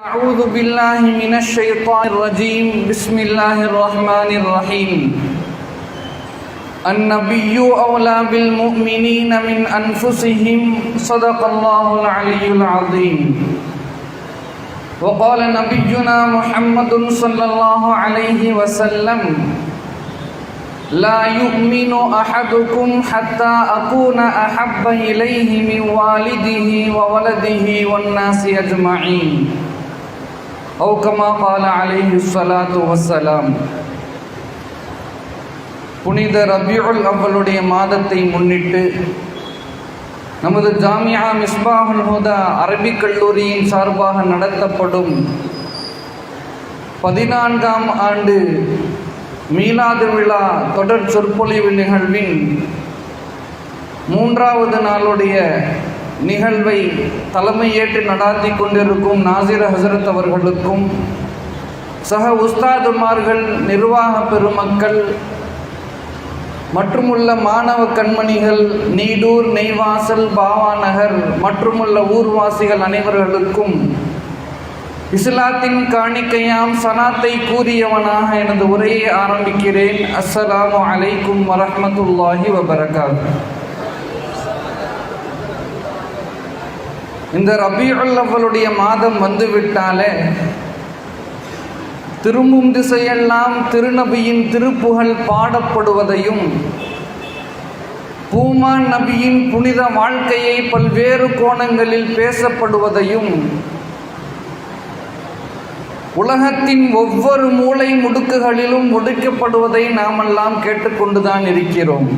أعوذ بالله من الشيطان الرجيم. بسم الله الرحمن الرحيم. النبي أولى بالمؤمنين من أنفسهم. صدق الله العلي العظيم. وقال نبينا محمد صلى الله عليه وسلم لا يؤمن أحدكم حتى أكون أحب إليه من والده وولده والناس أجمعين. أو كما قال عليه الصلاة والسلام புனித ரபியுல் அவ்வளுடைய மாதத்தை முன்னிட்டு நமது ஜாமியா மிஸ்பாஹுல் ஹுதா அரபிக் கல்லூரியின் சார்பாக நடத்தப்படும் பதினான்காம் ஆண்டு மீலாது விழா தொடர் சொற்பொழிவு நிகழ்வின் மூன்றாவது நாளுடைய நிகழ்வை தலைமையேற்று நடாத்தி கொண்டிருக்கும் நாசிர் ஹசரத் அவர்களுக்கும் சக உஸ்தாதுமார்கள் நிர்வாக பெருமக்கள் மற்றுமுள்ள மாணவ கண்மணிகள் நீடூர் நெய்வாசல் பாவாநகர் மற்றுமுள்ள ஊர்வாசிகள் அனைவர்களுக்கும் இஸ்லாத்தின் காணிக்கையாம் சனாத்தை கூறியவனாக எனது உரையை ஆரம்பிக்கிறேன். அஸ்ஸலாமு அலைக்கும் வரமத்துல்லாஹி வபரகாத். இந்த ரபியுள்ளவளுடைய மாதம் வந்துவிட்டாலே திரும்பும் திசையெல்லாம் திருநபியின் திருப்புகழ் பாடப்படுவதையும் பூமான் நபியின் புனித வாழ்க்கையை பல்வேறு கோணங்களில் பேசப்படுவதையும் உலகத்தின் ஒவ்வொரு மூளை முடுக்குகளிலும் ஒடுக்கப்படுவதை நாமெல்லாம் கேட்டுக்கொண்டுதான் இருக்கிறோம்.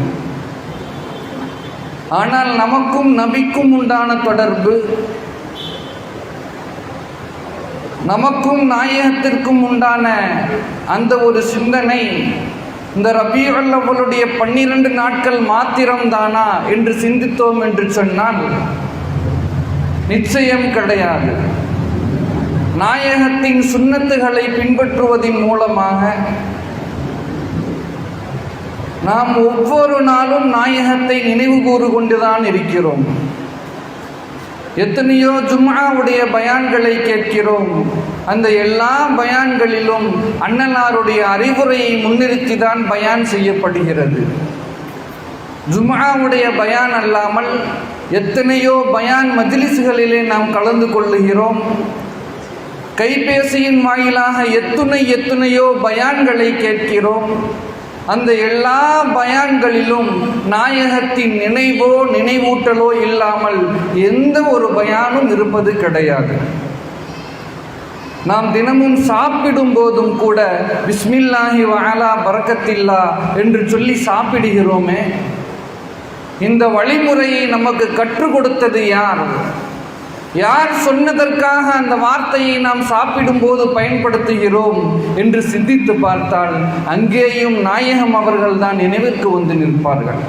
ஆனால் நமக்கும் நபிக்கும் உண்டான தொடர்பு நமக்கும் நாயகத்திற்கும் உண்டான அந்த ஒரு சிந்தனை இந்த ரபியுள்ளவளுடைய பன்னிரண்டு நாட்கள் மாத்திரம்தானா என்று சிந்தித்தோம் என்று சொன்னால் நிச்சயம் கிடையாது. நாயகத்தின் சுண்ணத்துகளை பின்பற்றுவதன் மூலமாக நாம் ஒவ்வொரு நாளும் நாயகத்தை நினைவு கூறு கொண்டுதான் இருக்கிறோம். எத்தனையோ ஜும்மாவுடைய பயான்களை கேட்கிறோம். அந்த எல்லா பயான்களிலும் அண்ணலாருடைய அறிவுரையை முன்னிறுத்தி தான் பயான் செய்யப்படுகிறது. ஜும்மாவுடைய பயான் அல்லாமல் எத்தனையோ பயான் மஜிலிசுகளிலே நாம் கலந்து கொள்ளுகிறோம். கைபேசியின் வாயிலாக எத்துணை எத்துணையோ பயான்களை கேட்கிறோம். அந்த எல்லா பயான்களிலும் நாயகத்தின் நினைவோ நினைவூட்டலோ இல்லாமல் எந்த ஒரு பயானும் இருப்பது கிடையாது. நாம் தினமும் சாப்பிடும் போதும் கூட பிஸ்மில்லாஹி வாலா பறக்கத்தில்லா என்று சொல்லி சாப்பிடுகிறோமே இந்த வழிமுறையை நமக்கு கற்றுக் கொடுத்தது யார்? யார் சொன்னதற்காக அந்த வார்த்தையை நாம் சாப்பிடும்போது பயன்படுத்துகிறோம் என்று சிந்தித்து பார்த்தால் அங்கேயும் நாயகம் அவர்கள் தான் நினைவிற்கு வந்து நிற்பார்கள்.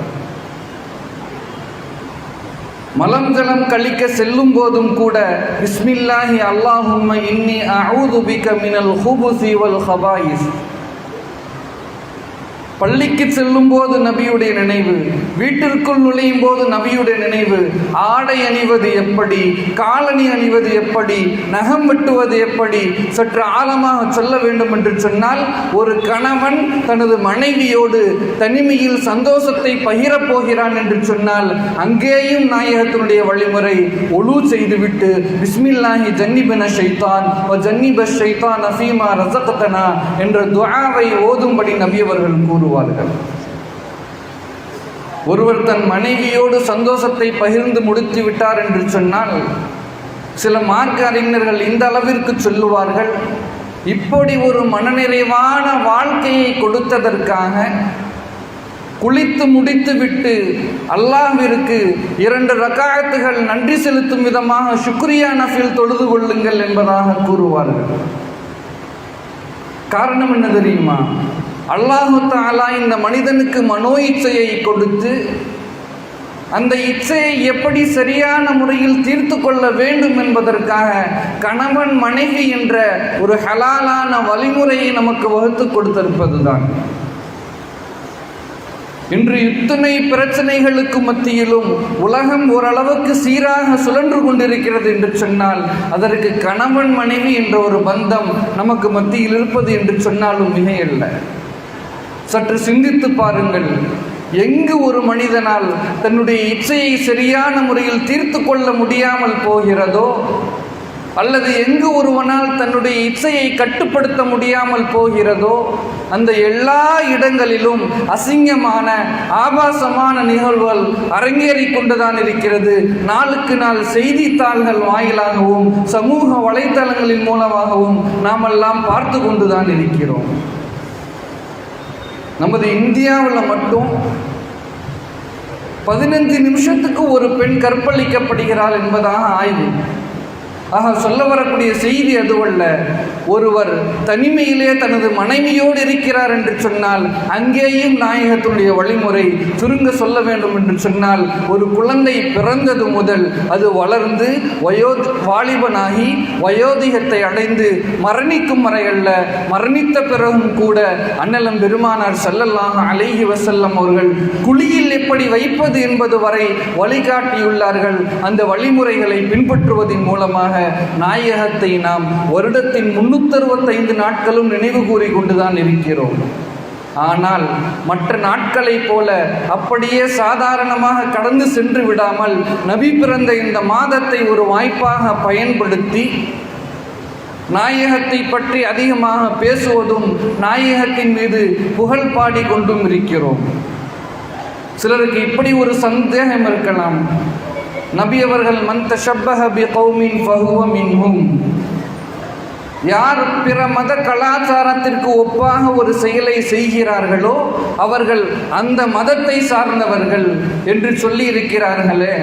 மலம் ஜலம் கழிக்க செல்லும் போதும் கூட பிஸ்மில்லாஹி அல்லாஹும்ம இன்னி அஊது பிக மினல் ஹுபுசி வல் ஹபாயிஸ். பள்ளிக்கு செல்லும் போது நபியுடைய நினைவு வீட்டிற்குள் நுழையும் போது நபியுடைய நினைவு ஆடை அணிவது எப்படி காலணி அணிவது எப்படி நகம் வெட்டுவது எப்படி சற்று ஆழமாக செல்ல வேண்டும் என்று சொன்னால் ஒரு கணவன் தனது மனைவியோடு தனிமையில் சந்தோஷத்தை பகிரப் போகிறான் என்று சொன்னால் அங்கேயும் நாயகத்தினுடைய வழிமுறை ஒழு செய்துவிட்டு பிஸ்மில்லாஹி ஜன்னிபின ஷைத்தான் ஜன்னிப ஷைத்தான் அஃபீமா ரசகத்தனா என்ற துவாவை ஓதும்படி நபியவர்கள் கூறுவார்கள் ஒருவர் தன் மனைவியோடு சந்தோஷத்தை பகிர்ந்து முடித்து விட்டார் என்று சொன்னால் சில மார்க்க அறிஞர்கள் இந்த அளவிற்கு சொல்லுவார்கள் இப்படி ஒரு மனநிறைவான வாழ்க்கையை கொடுத்ததற்காக குளித்து முடித்துவிட்டு அல்லாவிற்கு இரண்டு ரக்காயத்துகள் நன்றி செலுத்தும் விதமாக சுக்ரியா நஃபில் தொழுது கொள்ளுங்கள் என்பதாக கூறுவார்கள். காரணம் என்ன தெரியுமா? அல்லாஹு தாலா இந்த மனிதனுக்கு மனோ இச்சையை கொடுத்து அந்த இச்சையை எப்படி சரியான முறையில் தீர்த்து கொள்ள வேண்டும் என்பதற்காக கணவன் மனைவி என்ற ஒரு ஹலாலான வழிமுறையை நமக்கு வகுத்து கொடுத்திருப்பதுதான். இன்று இத்தனை பிரச்சனைகளுக்கு மத்தியிலும் உலகம் ஓரளவுக்கு சீராக சுழன்று கொண்டிருக்கிறது என்று சொன்னால் அதற்கு கணவன் மனைவி என்ற ஒரு பந்தம் நமக்கு மத்தியில் இருப்பது என்று சொன்னாலும் மிகையல்ல. சற்று சிந்தித்து பாருங்கள். எங்கு ஒரு மனிதனால் தன்னுடைய இச்சையை சரியான முறையில் தீர்த்து கொள்ள முடியாமல் போகிறதோ அல்லது எங்கு ஒருவனால் தன்னுடைய இச்சையை கட்டுப்படுத்த முடியாமல் போகிறதோ அந்த எல்லா இடங்களிலும் அசிங்கமான ஆபாசமான நிகழ்வுகள் அரங்கேறி கொண்டுதான் இருக்கிறது. நாளுக்கு நாள் செய்தித்தாள்கள் வாயிலாகவும் சமூக வலைத்தளங்களின் மூலமாகவும் நாமெல்லாம் பார்த்து கொண்டுதான் இருக்கிறோம். நமது இந்தியாவில் மட்டும் பதினைந்து நிமிஷத்துக்கு ஒரு பெண் கற்பழிக்கப்படுகிறாள் என்பதாக ஆய்வு ஆக சொல்ல வரக்கூடிய செய்தி அதுவல்ல ஒருவர் தனிமையிலே தனது மனைவியோடு இருக்கிறார் என்று சொன்னால் அங்கேயும் நாயகத்தினுடைய வழிமுறை சுருங்க சொல்ல வேண்டும் என்று சொன்னால் ஒரு குழந்தை பிறந்தது முதல் அது வளர்ந்து வயோ வாலிபனாகி வயோதிகத்தை அடைந்து மரணிக்கும் வரையல்ல மரணித்த பிறகும் கூட அண்ணலம் பெருமானார் செல்லல்லாக அலைஹி வசல்லம் அவர்கள் குழியில் எப்படி வைப்பது என்பது வரை வழிகாட்டியுள்ளார்கள். அந்த வழிமுறைகளை பின்பற்றுவதன் மூலமாக நாயகத்தை நாம் வருடத்தின் முன்னூத்தி அறுபத்தைந்து நாட்களும் நினைவு கூறி கொண்டுதான் இருக்கிறோம். ஆனால் மற்ற நாட்களைப் போல அப்படியே சாதாரணமாக கடந்து சென்று விடாமல் நபி பிறந்த இந்த மாதத்தை ஒரு வாய்ப்பாக பயன்படுத்தி நாயகத்தை பற்றி அதிகமாக பேசுவதும் நாயகத்தின் மீது புகழ் பாடி கொண்டும் இருக்கிறோம். சிலருக்கு இப்படி ஒரு சந்தேகம் இருக்கலாம். நபி அவர்கள் மந்த தஷப்பஹ பி கௌமின் ஃபஹுவ மின்ஹும். யார் பிற மத கலாச்சாரத்திற்கு ஒப்பாக ஒரு செயலை செய்கிறார்களோ அவர்கள் அந்த மதத்தை சார்ந்தவர்கள் என்று சொல்லி இருக்கிறார்களே.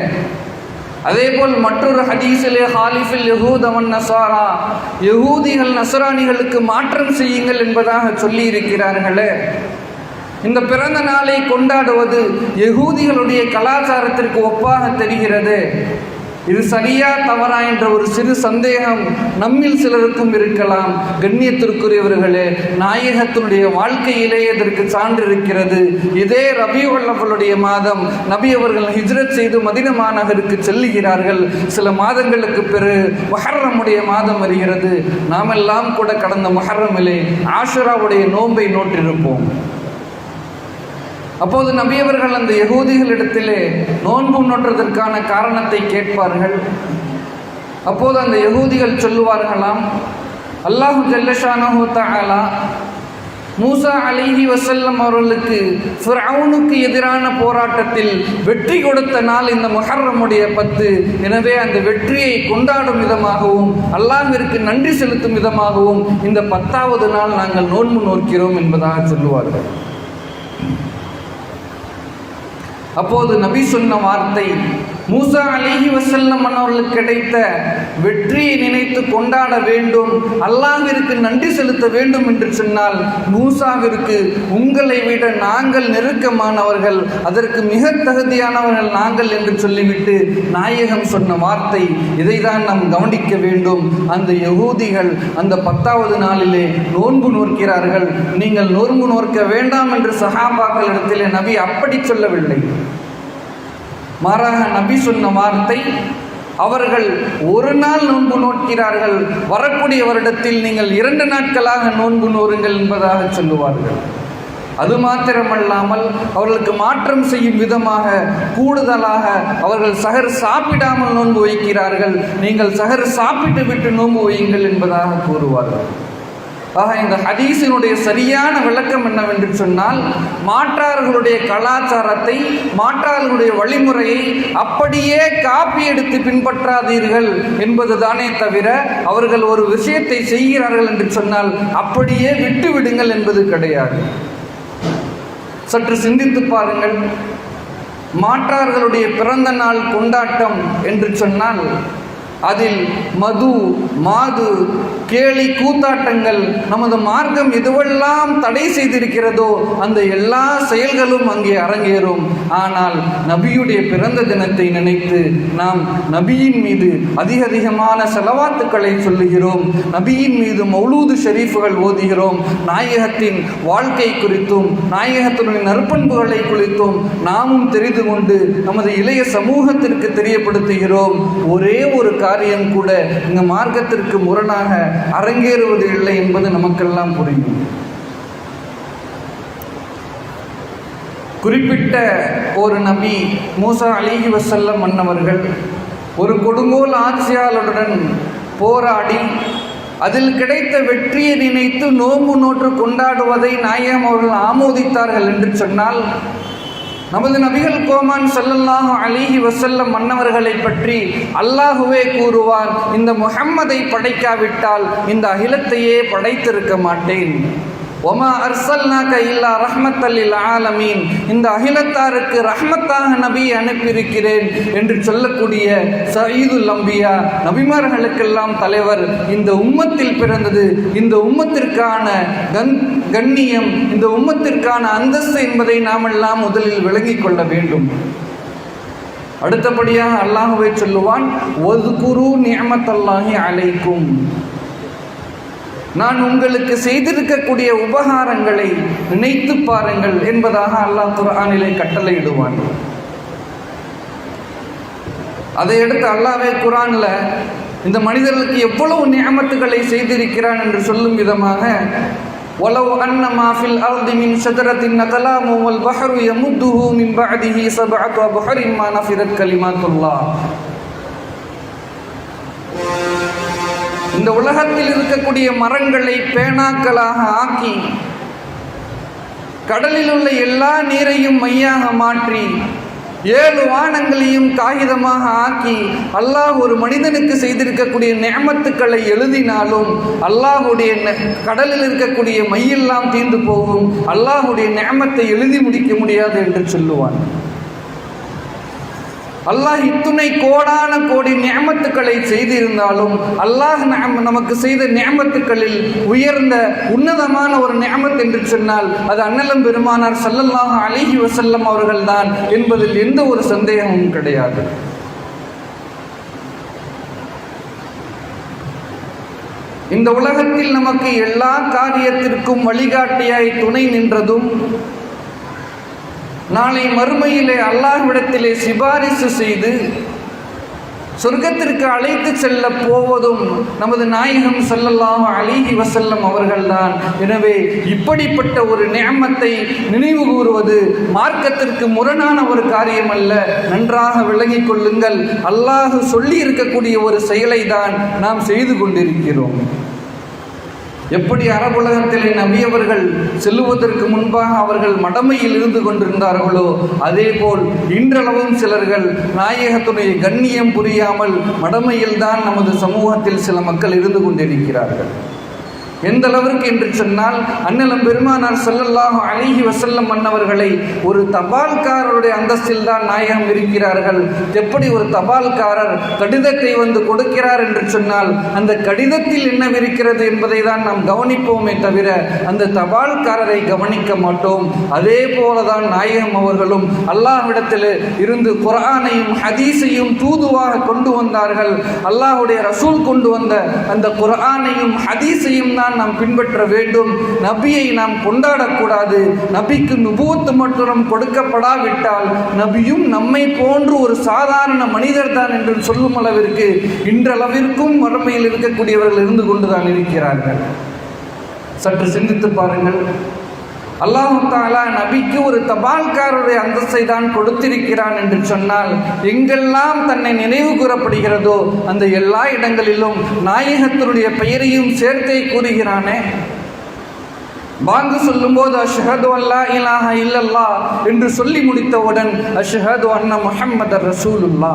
அதேபோல் மற்றொரு ஹதீஸிலே ஹாலிஃபில் யகூதவன் நசாரா. யகூதிகள் நசராணிகளுக்கு மாற்றம் செய்யுங்கள் என்பதாக சொல்லி இருக்கிறார்களே. இந்த பிறந்த நாளை கொண்டாடுவது யகூதிகளுடைய கலாச்சாரத்திற்கு ஒப்பாக தெரிகிறது. இது சரியா தவறா என்ற ஒரு சிறு சந்தேகம் நம்மில் சிலருக்கும் இருக்கலாம். கண்ணியத்திற்குரியவர்களே நாயகத்தினுடைய வாழ்க்கையிலே இதற்கு சான்று இருக்கிறது இதே ரபி வல்லவளுடைய மாதம் நபி அவர்கள் ஹிஜ்ரத் செய்து மதின மாநகருக்கு செல்லுகிறார்கள். சில மாதங்களுக்கு பிறகு மஹர்ரமுடைய மாதம் வருகிறது. நாமெல்லாம் கூட கடந்த மஹர்ரமிலே ஆஷுராவுடைய நோன்பை நோட்டிருப்போம் அப்போது நபியவர்கள் அந்த யகூதிகளிடத்திலே நோன்பு நோற்றதற்கான காரணத்தை கேட்பார்கள். அப்போது அந்த யகூதிகள் சொல்லுவார்களாம் அல்லாஹு ஜல்லஷானஹு தாலா மூசா அலிஹி வசல்லம் அவர்களுக்கு ஃபிரவுனுக்கு எதிரான போராட்டத்தில் வெற்றி கொடுத்த நாள் இந்த முஹர்ரமுடைய பத்து எனவே அந்த வெற்றியை கொண்டாடும் விதமாகவும் அல்லாஹிற்கு நன்றி செலுத்தும் விதமாகவும் இந்த பத்தாவது நாள் நாங்கள் நோன்பு நோக்கிறோம் என்பதாக சொல்லுவார்கள். அப்போது நபி சொன்ன வார்த்தை மூசா அலிஹி வசல்லம் அவர்களுக்கு கிடைத்த வெற்றியை நினைத்து கொண்டாட வேண்டும் அல்லாவிற்கு நன்றி செலுத்த வேண்டும் என்று சொன்னால் மூசாவிற்கு உங்களை விட நாங்கள் நெருக்கமானவர்கள் அதற்கு மிக தகுதியானவர்கள் நாங்கள் என்று சொல்லிவிட்டு நாயகம் சொன்ன வார்த்தை இதைதான் நாம் கவனிக்க வேண்டும். அந்த யகூதிகள் அந்த பத்தாவது நாளிலே நோன்பு நோக்கிறார்கள் நீங்கள் நோன்பு நோக்க வேண்டாம் என்று சஹாபாக்களிடத்திலே நபி அப்படி சொல்லவில்லை. மாறாக நபி சொன்ன வார்த்தை அவர்கள் ஒரு நாள் நோன்பு நோக்கிறார்கள் வரக்கூடிய வருடத்தில் நீங்கள் இரண்டு நாட்களாக நோன்பு நோருங்கள் என்பதாக சொல்லுவார்கள். அது மாத்திரமல்லாமல் அவர்களுக்கு மாற்றம் செய்யும் விதமாக கூடுதலாக அவர்கள் சகர் சாப்பிடாமல் நோன்பு வைக்கிறார்கள். நீங்கள் சகர் சாப்பிட்டு விட்டு நோன்பு வையுங்கள் என்பதாக கூறுவார்கள். ஆக இந்த ஹதீஸினுடைய சரியான விளக்கம் என்னவென்று சொன்னால் மாற்றார்களுடைய கலாச்சாரத்தை மாற்றார்களுடைய வழிமுறையை அப்படியே காப்பி எடுத்து பின்பற்றாதீர்கள் என்பதுதானே தவிர அவர்கள் ஒரு விஷயத்தை செய்கிறார்கள் என்று சொன்னால் அப்படியே விட்டு விடுங்கள் என்பது கிடையாது. சற்று சிந்தித்து பாருங்கள். மாற்றார்களுடைய பிறந்த நாள் கொண்டாட்டம் என்று சொன்னால் அதில் மது மாது கேலி கூத்தாட்டங்கள் நமது மார்க்கம் எதுவெல்லாம் தடை செய்திருக்கிறதோ அந்த எல்லா செயல்களும் அங்கே அரங்கேறும். ஆனால் நபியுடைய பிறந்த தினத்தை நினைத்து நாம் நபியின் மீது அதிக அதிகமான செலவாத்துக்களை சொல்லுகிறோம். நபியின் மீது மௌலூது ஷெரீஃபுகள் ஓதுகிறோம். நாயகத்தின் வாழ்க்கை குறித்தும் நாயகத்தினுடைய நற்பண்புகளை குறித்தும் நாமும் தெரிந்து கொண்டு நமது இளைய சமூகத்திற்கு தெரியப்படுத்துகிறோம். ஒரே ஒரு காரியம் கூட இந்த மார்க்கத்திற்கு முரணாக அரங்கேறுவது இல்லை என்பது நமக்கெல்லாம் புரியும். குறிப்பிட்ட ஒரு நபி மூசா அலிஹி வசல்லம் மன்னவர்கள் ஒரு கொடுங்கோல் ஆட்சியாளருடன் போராடி அதில் கிடைத்த வெற்றியை நினைத்து நோம்பு நோற்று கொண்டாடுவதை நாயம் அவர்கள் ஆமோதித்தார்கள் என்று சொன்னால் நமது நபிகள் கோமான் சல்லல்லாஹு அலிஹி வசல்லம் மன்னவர்களை பற்றி அல்லாஹுவே கூறுவார் இந்த முகம்மதை படைக்காவிட்டால் இந்த அகிலத்தையே படைத்திருக்க மாட்டேன். ஒமா அர்சல்னாக்க இல்லா ரஹ்மத்தல்லில் ஆலமீன் இந்த அகிலத்தாருக்கு ரஹ்மத்தாக நபி அனுப்பியிருக்கிறேன் என்று சொல்லக்கூடிய சயீதுல் அம்பியா நபிமார்களுக்கெல்லாம் தலைவர். இந்த உம்மத்தில் பிறந்தது இந்த உம்மத்திற்கான கண் கண்ணியம் இந்த உம்மத்திற்கான அந்தஸ்து என்பதை நாமெல்லாம் முதலில் விளங்கிக் கொள்ள வேண்டும். அடுத்தபடியாக அல்லாஹுவை சொல்லுவான் ஒது குரு நியமத்தல்லாஹி அழைக்கும் நான் உங்களுக்கு செய்திருக்கக்கூடிய உபகாரங்களை நினைத்து பாருங்கள் என்பதாக அல்லாஹ் குர்ஆனிலே கட்டளையிடுவான் அதை எடுத்து அல்லாவே குரான்ல இந்த மனிதர்களுக்கு எவ்வளவு நியமத்துகளை செய்திருக்கிறான் என்று சொல்லும் விதமாக ولو أن ما في الأرض من شجرة أقلام والبحر يمده من بعده سبعة أبحر ما نفذت كلمات الله இந்த உலகத்தில் இருக்கக்கூடிய மரங்களை பேனாக்களாக ஆக்கி கடலில் உள்ள எல்லா நீரையும் மையாக மாற்றி ஏழு வானங்களையும் காகிதமாக ஆக்கி அல்லாஹ் ஒரு மனிதனுக்கு செய்திருக்கக்கூடிய நேமத்துக்களை எழுதினாலும் அல்லாஹுடைய கடலில் இருக்கக்கூடிய மையெல்லாம் தீர்ந்து போகும். அல்லாஹுடைய நேமத்தை எழுதி முடிக்க முடியாது என்று சொல்லுவான். அல்லாஹ் இத்துணை கோடான கோடி நியமத்துக்களை செய்திருந்தாலும் அல்லாஹ் நமக்கு செய்த நியமத்துக்களில் உயர்ந்த உன்னதமான ஒரு நியமத் என்று சொன்னால் அது அன்னலம் பெருமானார் சல்லல்லாஹ் அலிஹி வசல்லம் அவர்கள்தான் என்பதில் எந்த ஒரு சந்தேகமும் கிடையாது. இந்த உலகத்தில் நமக்கு எல்லா காரியத்திற்கும் வழிகாட்டியாய் துணை நின்றதும் நாளை மறுமையிலே அல்லாஹ்விடத்திலே சிபாரிசு செய்து சொர்க்கத்திற்கு அழைத்து செல்ல போவதும் நமது நாயகம் செல்லலாம் அலிஹி வசல்லம் அவர்கள்தான். எனவே இப்படிப்பட்ட ஒரு நேமத்தை நினைவு கூறுவது மார்க்கத்திற்கு முரணான ஒரு காரியம் அல்ல நன்றாக விளங்கிக் கொள்ளுங்கள். அல்லாஹு சொல்லி இருக்கக்கூடிய ஒரு செயலை தான் நாம் செய்து கொண்டிருக்கிறோம். எப்படி அரபுலகத்தில் நபியவர்கள் செல்லுவதற்கு முன்பாக அவர்கள் மடமையில் இருந்து கொண்டிருந்தார்களோ அதே போல் இன்றளவும் சிலர்கள் நாயகத்துடைய கண்ணியம் புரியாமல் மடமையில்தான் நமது சமூகத்தில் சில மக்கள் இருந்து கொண்டிருக்கிறார்கள். எந்த அளவிற்கு என்று சொன்னால் அண்ணலம் பெருமானார் செல்லல்லாஹ் அழகி வசல்லம் மன்னவர்களை ஒரு தபால்காரருடைய அந்தஸ்தில் தான் நாயகம் இருக்கிறார்கள். எப்படி ஒரு தபால்காரர் கடிதத்தை வந்து கொடுக்கிறார் என்று சொன்னால் அந்த கடிதத்தில் என்னவிருக்கிறது என்பதை தான் நாம் கவனிப்போமே தவிர அந்த தபால்காரரை கவனிக்க மாட்டோம். அதே போலதான் நாயகம் அவர்களும் அல்லாஹ்விடத்தில் இருந்து குரானையும் ஹதீஸையும் தூதுவாக கொண்டு வந்தார்கள். அல்லாஹுடைய ரசூல் கொண்டு வந்த அந்த குரானையும் ஹதீஸையும் தான் தான் நாம் பின்பற்ற வேண்டும். நபியை நாம் கொண்டாடக்கூடாது. நபிக்கு நுபுவத்து மற்றும் கொடுக்கப்படாவிட்டால் நபியும் நம்மை போன்று ஒரு சாதாரண மனிதர் தான் என்று சொல்லும் அளவிற்கு இன்றளவிற்கும் வறுமையில் இருக்கக்கூடியவர்கள் இருந்து கொண்டுதான் இருக்கிறார்கள். சற்று சிந்தித்து பாருங்கள். அல்லாஹு தாலா நபிக்கு ஒரு தபால்காரருடைய அந்தஸ்தை தான் கொடுத்திருக்கிறான் என்று சொன்னால் எங்கெல்லாம் தன்னை நினைவு கூறப்படுகிறதோ அந்த எல்லா இடங்களிலும் நாயகத்தினுடைய பெயரையும் சேர்த்தே கூறுகிறானே. பாங்கு சொல்லும்போது அஷ்ஹது அல்லா இலாஹ இல்லல்லா என்று சொல்லி முடித்தவுடன் அஷ்ஹது அண்ணா முஹம்மது ரசூலுல்லா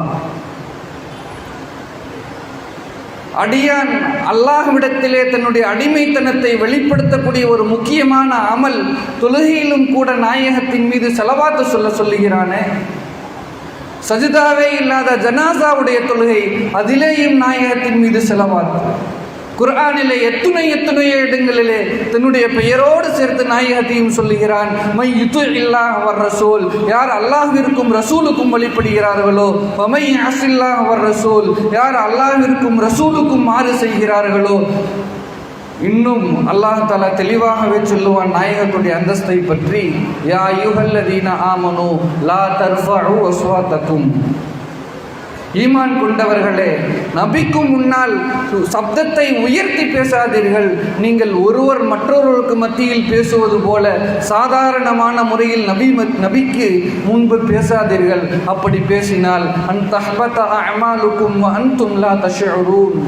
அடியான் அல்லாஹ்விடத்திலே தன்னுடைய அடிமைத்தனத்தை வெளிப்படுத்தக்கூடிய ஒரு முக்கியமான அமல் தொழுகையிலும் கூட நாயகத்தின் மீது செலவாத்து சொல்ல சொல்லுகிறானே. சஜிதாவே இல்லாத ஜனாசாவுடைய தொழுகை அதிலேயும் நாயகத்தின் மீது செலவாத்து. குர்ஆனிலே எத்தனை எத்துணைய இடங்களிலே தன்னுடைய பெயரோடு சேர்த்து நாயகத்தையும் சொல்லுகிறான். மை யுத்து இல்லாஹ் அவர் ரசூல். யார் அல்லாஹிற்கும் ரசூலுக்கும் வழிபடுகிறார்களோ வமை அசில்லாஹ் அவர் ரசூல். யார் அல்லாஹிற்கும் ரசூலுக்கும் மாறு செய்கிறார்களோ இன்னும் அல்லாஹ் தாலா தெளிவாகவே சொல்லுவான் நாயகத்துடைய அந்தஸ்தை பற்றி யா யுகல்லதீன ஆமனு லா தர்ஃபஉ அஸ்வாத்தக்கும் ஈமான் கொண்டவர்களே நபிக்கும் முன்னால் சப்தத்தை உயர்த்தி பேசாதீர்கள். நீங்கள் ஒருவர் மற்றொருவருக்கு மத்தியில் பேசுவது போல சாதாரணமான முறையில் நபி நபிக்கு முன்பு பேசாதீர்கள். அப்படி பேசினால் அன் தஹ்பத அமாலுக்கும் அன் தும்லா தஷரூன்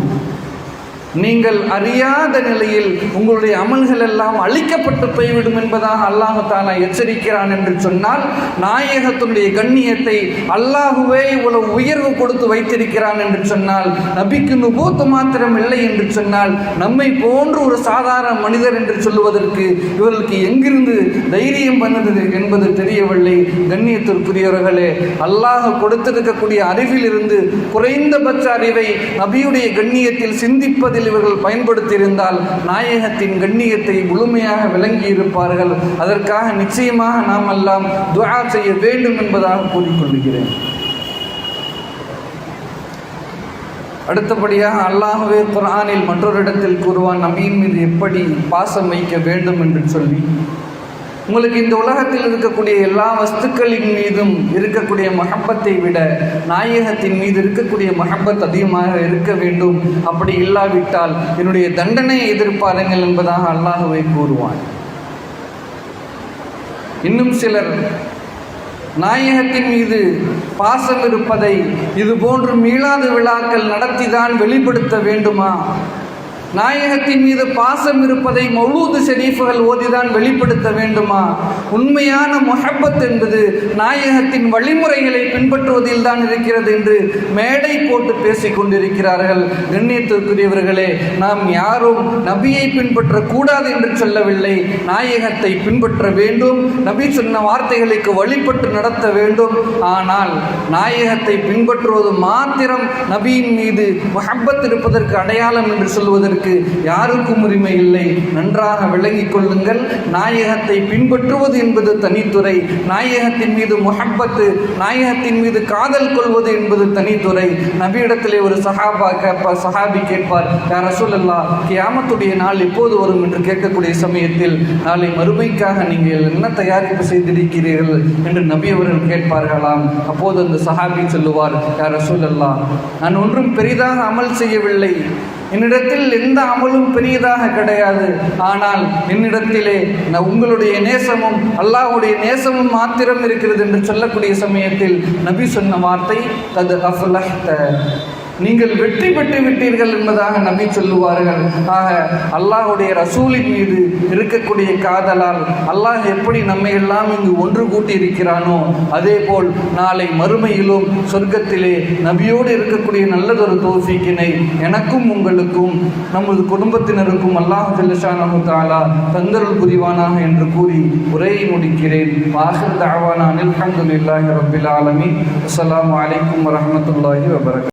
நீங்கள் அறியாத நிலையில் உங்களுடைய அமல்கள் எல்லாம் அழிக்கப்பட்டு போய்விடும் என்பதாக அல்லாஹு தாலா எச்சரிக்கிறான் என்று சொன்னால் நாயகத்தினுடைய கண்ணியத்தை அல்லாஹுவே இவ்வளவு உயர்வு கொடுத்து வைத்திருக்கிறான் என்று சொன்னால் நபிக்கு நுபூத்து மாத்திரம் இல்லை என்று சொன்னால் நம்மை போன்ற ஒரு சாதாரண மனிதர் என்று சொல்லுவதற்கு இவர்களுக்கு எங்கிருந்து தைரியம் பண்ணது என்பது தெரியவில்லை. கண்ணியத்திற்குரியவர்களே அல்லாஹ் கொடுத்திருக்கக்கூடிய அறிவிலிருந்து குறைந்தபட்ச அறிவை நபியுடைய கண்ணியத்தில் சிந்திப்பதில் இவர்கள் பயன்படுத்தியிருந்தால் நாயகத்தின் கண்ணியத்தை முழுமையாக விளங்கி இருப்பார்கள் அதற்காக நிச்சயமாக நாம் எல்லாம் துவா செய்ய வேண்டும் என்பதாக கூறிக்கொள்கிறேன் அடுத்தபடியாக அல்லாஹ்வே குரானில் மற்றொரு இடத்தில் கூறுவான் நபியின் மீது எப்படி பாசம் வைக்க வேண்டும்? என்று சொல்லி உங்களுக்கு இந்த உலகத்தில் இருக்கக்கூடிய எல்லா வஸ்துக்களின் மீதும் இருக்கக்கூடிய மஹப்பத்தை விட நாயகத்தின் மீது இருக்கக்கூடிய மஹப்பத் அதிகமாக இருக்க வேண்டும். அப்படி இல்லாவிட்டால் என்னுடைய தண்டனையை எதிர்பாருங்கள் என்பதாக அல்லாஹுவை கூறுவான். இன்னும் சிலர் நாயகத்தின் மீது பாசம் இருப்பதை இது போன்று மீளாத விழாக்கள் நடத்திதான் வெளிப்படுத்த வேண்டுமா? நாயகத்தின் மீது பாசம் இருப்பதை மௌலூது ஷெரீஃபுகள் ஓதிதான் வெளிப்படுத்த வேண்டுமா? உண்மையான முஹப்பத் என்பது நாயகத்தின் வழிமுறைகளை பின்பற்றுவதில் தான் இருக்கிறது என்று மேடை போட்டு பேசிக் கொண்டிருக்கிறார்கள். கண்ணியத்திற்குரியவர்களே நாம் யாரும் நபியை பின்பற்றக்கூடாது என்று சொல்லவில்லை. நாயகத்தை பின்பற்ற வேண்டும் நபி சொன்ன வார்த்தைகளுக்கு வழிபட்டு நடத்த வேண்டும். ஆனால் நாயகத்தை பின்பற்றுவது மாத்திரம் நபியின் மீது முஹப்பத் இருப்பதற்கு அடையாளம் என்று சொல்வதற்கு கொள்வதற்கு யாருக்கும் உரிமை இல்லை. நன்றாக விளங்கிக் கொள்ளுங்கள். நாயகத்தை பின்பற்றுவது என்பது தனித்துறை. நாயகத்தின் மீது முஹப்பத்து நாயகத்தின் மீது காதல் கொள்வது என்பது தனித்துறை. நபியிடத்திலே ஒரு சஹாபா கேட்பார் சஹாபி கேட்பார் யார் ரசூலல்லா கியாமத்துடைய நாள் எப்போது வரும்? என்று கேட்கக்கூடிய சமயத்தில் நாளை மறுமைக்காக நீங்கள் என்ன தயாரிப்பு செய்திருக்கிறீர்கள்? என்று நபி அவர்கள் கேட்பார்களாம். அப்போது அந்த சஹாபி சொல்லுவார் யார் ரசூலல்லா நான் ஒன்றும் பெரிதாக அமல் செய்யவில்லை. என்னிடத்தில் எந்த அமலும் பெரியதாக கிடையாது. ஆனால் என்னிடத்திலே உங்களுடைய நேசமும் அல்லாஹ்வுடைய நேசமும் மாத்திரம் இருக்கிறது என்று சொல்லக்கூடிய சமயத்தில் நபி சொன்ன வார்த்தை தது அஃப்லஹ்த. நீங்கள் வெற்றி பெற்று விட்டீர்கள் என்பதாக நம்பி சொல்லுவார்கள். ஆக அல்லாஹுடைய ரசூலின் மீது இருக்கக்கூடிய காதலால் அல்லாஹ் எப்படி நம்மை எல்லாம் இங்கு ஒன்று கூட்டி இருக்கிறானோ அதே போல் நாளை மறுமையிலும் சொர்க்கத்திலே நபியோடு இருக்கக்கூடிய நல்லதொரு தோசிக்கினை எனக்கும் உங்களுக்கும் நமது குடும்பத்தினருக்கும் அல்லாஹ் ஜல்லஷானஹு தாலா தந்தருள் புரிவானாக என்று கூறி உரையை முடிக்கிறேன். வாஹிர் தாவானா அல்ஹம்துலில்லாஹி ரப்பில் ஆலமீன். அஸ்ஸலாமு அலைக்கும் வரமத்துல்லாஹி வபரகாத்துஹு